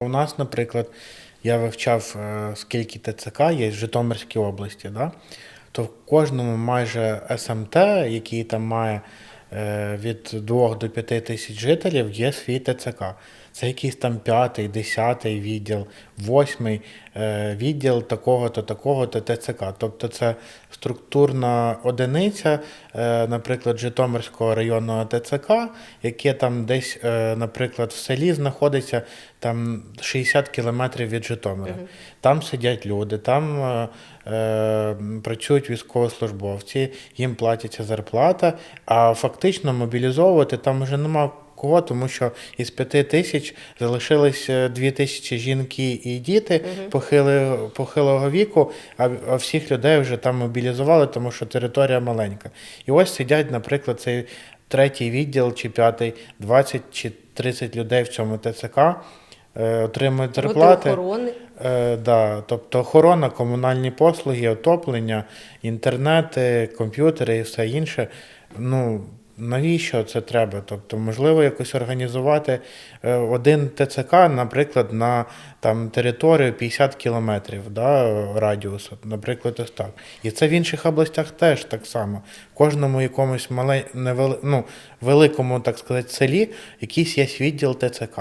У нас, наприклад, я вивчав, е, скільки ТЦК є в Житомирській області, да? то в кожному майже СМТ, який там має е, від 2 до 5 тисяч жителів, є свій ТЦК. Це якийсь там п'ятий, десятий відділ, восьмий е, відділ такого-то, такого-то ТЦК. Тобто це структурна одиниця, е, наприклад, Житомирського районного ТЦК, яке там десь, е, наприклад, в селі знаходиться там 60 кілометрів від Житомира. Там сидять люди, там е, е, працюють військовослужбовці, їм платиться зарплата, а фактично мобілізовувати там вже нема кого, тому що із п'яти тисяч залишились е, дві тисячі жінки і діти похили, похилого віку, а, а всіх людей вже там мобілізували, тому що територія маленька. І ось сидять, наприклад, цей третій відділ чи п'ятий, 20 чи 30 людей в цьому ТЦК. е, Отримують зарплати. охорони. Е, да, тобто охорона, комунальні послуги, отоплення, інтернети, комп'ютери і все інше. Ну, навіщо це треба? Тобто, можливо, якось організувати е, один ТЦК, наприклад, на там, територію 50 кілометрів да, радіусу, наприклад, ось так. І це в інших областях теж так само. В кожному якомусь мале, невели, ну, великому, так сказати, селі якийсь є відділ ТЦК.